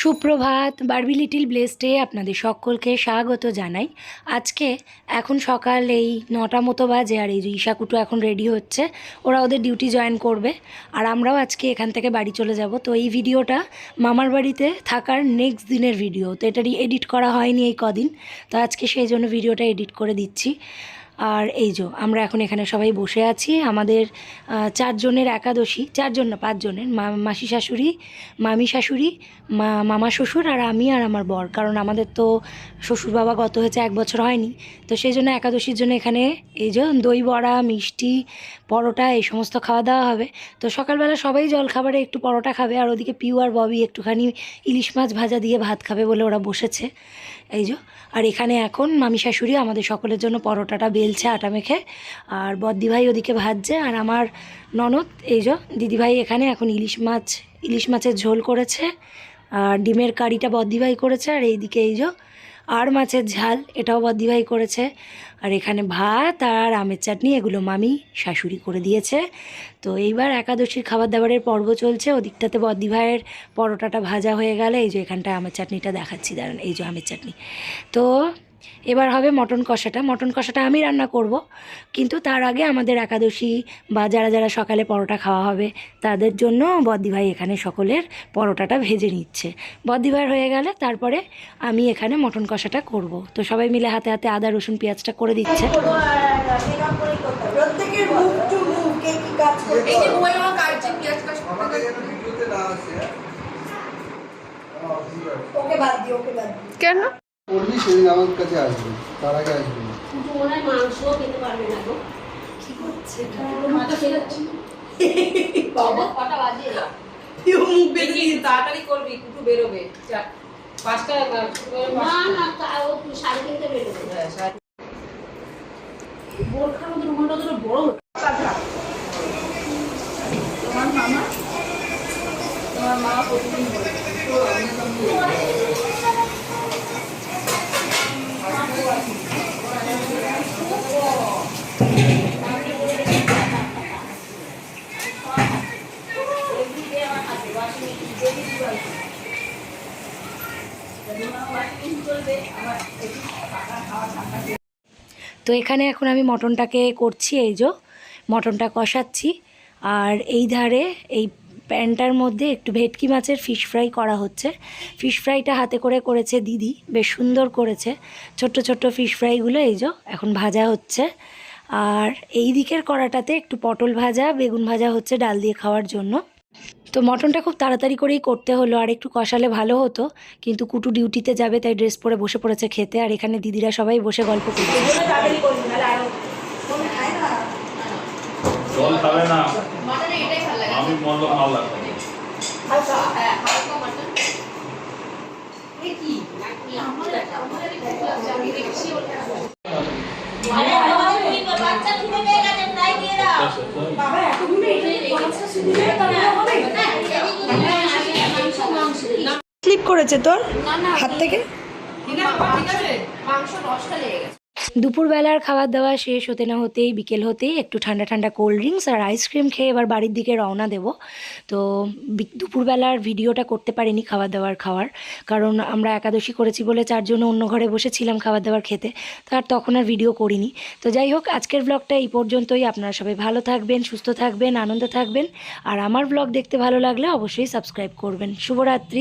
সুপ্রভাত Barbie little ব্লেসডে আপনাদের সকলকে স্বাগত জানাই। আজকে এখন সকাল এই নটা মতো বাজে আর এই ঈশাকুটু এখন রেডি হচ্ছে, ওরা ওদের ডিউটি জয়েন করবে। আর আমরাও আজকে এখান থেকে বাড়ি চলে যাব। তো এই ভিডিওটা মামার বাড়িতে থাকার নেক্সট দিনের ভিডিও তো এটারই এডিট করা হয়নি এই কদিন। তো আজকে সেই জন্য ভিডিওটা এডিট করে দিচ্ছি। আর এই যে, আমরা এখন এখানে সবাই বসে আছি। আমাদের চারজনের একাদশী, চারজন না, পাঁচজনের মাসি শাশুড়ি, মামি শাশুড়ি, মা, মামা শ্বশুর আর আমি আর আমার বর। কারণ আমাদের তো শ্বশুর বাবা গত হয়েছে এক বছর হয়নি। তো সেই জন্য একাদশীর জন্য এখানে এই যে দই বড়া, মিষ্টি, পরোটা এই সমস্ত খাওয়া দাওয়া হবে। তো সকালবেলা সবাই জলখাবারে একটু পরোটা খাবে আর ওদিকে পিউ আর ববি একটুখানি ইলিশ মাছ ভাজা দিয়ে ভাত খাবে বলে ওরা বসেছে। এই যে, আর এখানে এখন মামি শাশুড়ি আমাদের সকলের জন্য পরোটাটা বেলছে আটা মেখে, আর বদ্দিভাই ওদিকে ভাজছে, আর আমার ননদ, এই যে দিদিভাই এখানে এখন ইলিশ মাছ, ইলিশ মাছের ঝোল করেছে, আর ডিমের কারিটা বদ্দিভাই করেছে, আর এইদিকে এই যে আর মাছের ঝাল এটাও বদ্দিভাই করেছে, আর এখানে ভাত আর আমের চাটনি, এগুলো মামি শাশুড়ি করে দিয়েছে। তো এইবার একাদশীর খাবার দাবারের পর্ব চলছে, ওদিকটাতে বদ্দিভাইয়ের পরোটাটা ভাজা হয়ে গেলে, এই যে এখানটায় আমের চাটনিটা দেখাচ্ছি, দাঁড়ান, এই যে আমের চাটনি। তো এবার হবে মটন কষাটা। মটন কষাটা আমি রান্না করব কিন্তু তার আগে আমাদের একাদশী বা যারা যারা সকালে পরোটা খাওয়া হবে তাদের জন্য বদ্দিভাই এখানে সকলের পরোটাটা ভেজে নিচ্ছে। বদ্দিভাইয়ের হয়ে গেলে তারপরে আমি এখানে মটন কষাটা করব। তো সবাই মিলে হাতে হাতে আদা রসুন পেঁয়াজটা করে দিচ্ছে। কেন? করবি সেদিন আমার কাছে আসবে তার আগে আসবে। না। কি করছে? এটা? বাবা। কটা বাজে কেউ মুখ বেঁধে তাড়াতাড়ি করবি কুটু বেরোবে। পাঁচটা না না ও সাড়ে তিনটে বেরোবে। হ্যাঁ, বোরখার মধ্যে রুমালটা বড় হচ্ছে। তোমার মামা তোমার মা প্রতিদিন বলে তো আমি তো Everyday আমার হাতে washing machine, daily device। যদি আমার washing machine চলবে, আমার একটু টাকা খাওয়া ঠান্ডা তো এখানে এখন আমি মটনটাকে করছি, এই যে মটনটা কষাচ্ছি। আর এই ধারে এই প্যানটার মধ্যে একটু ভেটকি মাছের ফিশ ফ্রাই করা হচ্ছে। ফিশ ফ্রাইটা হাতে করে করেছে দিদি, বেশ সুন্দর করেছে। ছোট্ট ছোট্ট ফিশ ফ্রাইগুলো এই যে এখন ভাজা হচ্ছে। আর এই দিকের কড়াটাতে একটু পটল ভাজা, বেগুন ভাজা হচ্ছে ডাল দিয়ে খাওয়ার জন্য। তো মটনটা খুব তাড়াতাড়ি করেই করতে হলো আর একটু কষালে ভালো হতো। কিন্তু কুটু ডিউটিতে যাবে তাই ড্রেস পরে বসে পড়েছে খেতে আর এখানে দিদিরা সবাই বসে গল্প করছে। হ্যাঁ। বাবা এতগুলো স্লিপ করেছে তোর? হাত থেকে? ঠিক ঠিক দুপুরবেলার খাবার দাওয়া শেষ হতে না হতেই বিকেল হতেই একটু ঠান্ডা ঠান্ডা কোল্ড ড্রিঙ্কস আর আইসক্রিম খেয়ে এবার বাড়ির দিকে রওনা দেব। তো দুপুরবেলার ভিডিওটা করতে পারিনি খাবার দাবার খাওয়ার। কারণ আমরা একাদশী করেছি বলে চারজনে অন্য ঘরে বসেছিলাম খাবার দাবার খেতে। তো আর তখন আর ভিডিও করিনি। তো যাই হোক আজকের ব্লগটা এই পর্যন্তই। আপনারা সবাই ভালো থাকবেন সুস্থ থাকবেন আনন্দ থাকবেন। আর আমার ব্লগ দেখতে ভালো লাগলে অবশ্যই সাবস্ক্রাইব করবেন। শুভরাত্রি।